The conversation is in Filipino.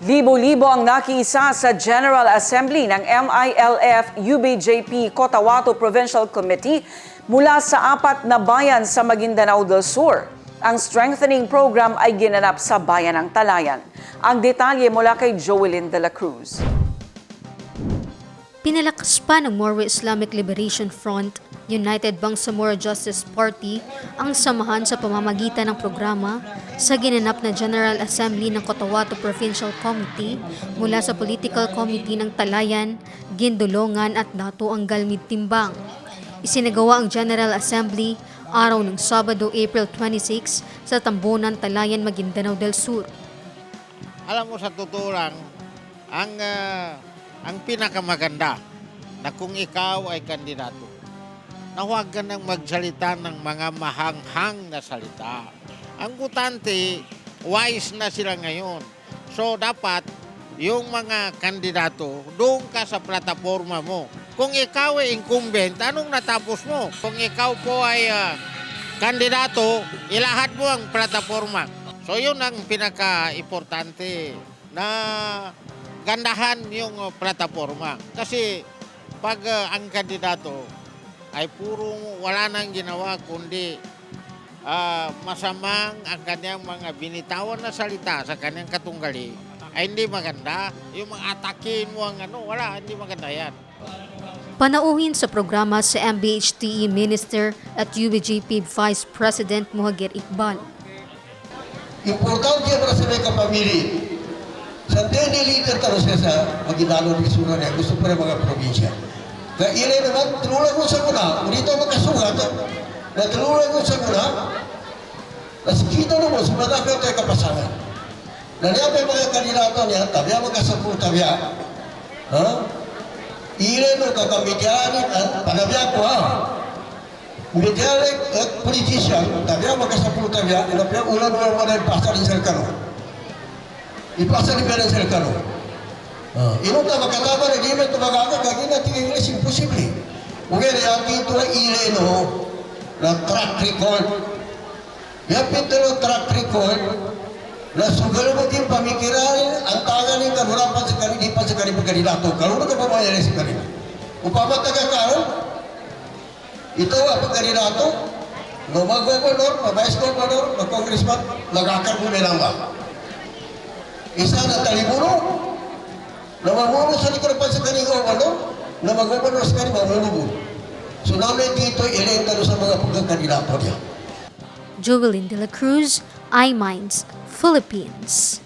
Libo-libo ang nakiisa sa General Assembly ng MILF UBJP Cotabato Provincial Committee mula sa apat na bayan sa Maguindanao del Sur. Ang strengthening program ay ginanap sa bayan ng Talayan. Ang detalye mula kay Joelyn de la Cruz. Pinalakas pa ng Moro Islamic Liberation Front, United Bangsamoro Justice Party ang samahan sa pamamagitan ng programa sa ginanap na General Assembly ng Cotabato Provincial Committee mula sa Political Committee ng Talayan, Gindulongan at Dato Angalmid Timbang. Isinagawa ang General Assembly araw ng Sabado, April 26 sa Tambonan, Talayan, Maguindanao del Sur. alam mo sa totoo lang, ang, ah, ang pinakamaganda na kung ikaw ay kandidato, na huwag ka nang magsalita ng mga mahanghang na salita. Ang butante, wise na sila ngayon. So dapat, yung mga kandidato, doon ka sa plataforma mo. Kung ikaw ay incumbent, anong natapos mo? Kung ikaw po ay ah, kandidato, ilahat mo ang plataforma. So yun ang pinaka-importante na gandahan yung uh, plataforma. Kasi pag uh, ang kandidato ay puro wala nang ginawa kundi ah, masamang ang kanyang mga binitawan na salita sa kanyang katunggali ay hindi maganda. Yung mga atakin mo ang ano, wala, hindi maganda yan. Panauhin sa programa sa MBHTE Minister at UBJP Vice President Muhagir Iqbal. Importante para sa mga kapamilya. Taro siya sa Maguindanao di Sura niya, gusto pa mga probinsya. Kaya ilay naman, tulungan ko sa muna, dito makasugat, na tulungan ko sa muna, na kita na mo, sumadaka tayo kapasangan. Na niya pa yung mga kandidato niya, tabi ang magkasapu, tabi Ha? Ilay no kakamidyanin, panabiya ko ha. Medyalik at politician, tabi ang magkasapu, tabi ina pa ulan ulan mo na ipasa rin sa kano. Ipasa rin pa rin sa kano. Uh, ino ta makatama na di na tumagaga kagi na tingin English imposible. Uge na yaki ito na ile no na track record. Yapit na track record na sugal mo din pamikiran ang taga ni kanurapan sa kanila di pa sa kanila kandidato. Kalau na ka pamaya sa kanila. Upama taga karon ito ang kandidato no mag-governor, mag-vice governor, mag-congressman, nagakar mo may namba. Isa na talibuno, na mamuno sa likod pa sa kanila governor, na mag-governor sa kanila, mamulubog. So namin dito, ilenta sa mga pagkakandidato niya. Jovelyn De La Cruz, iMinds, Philippines.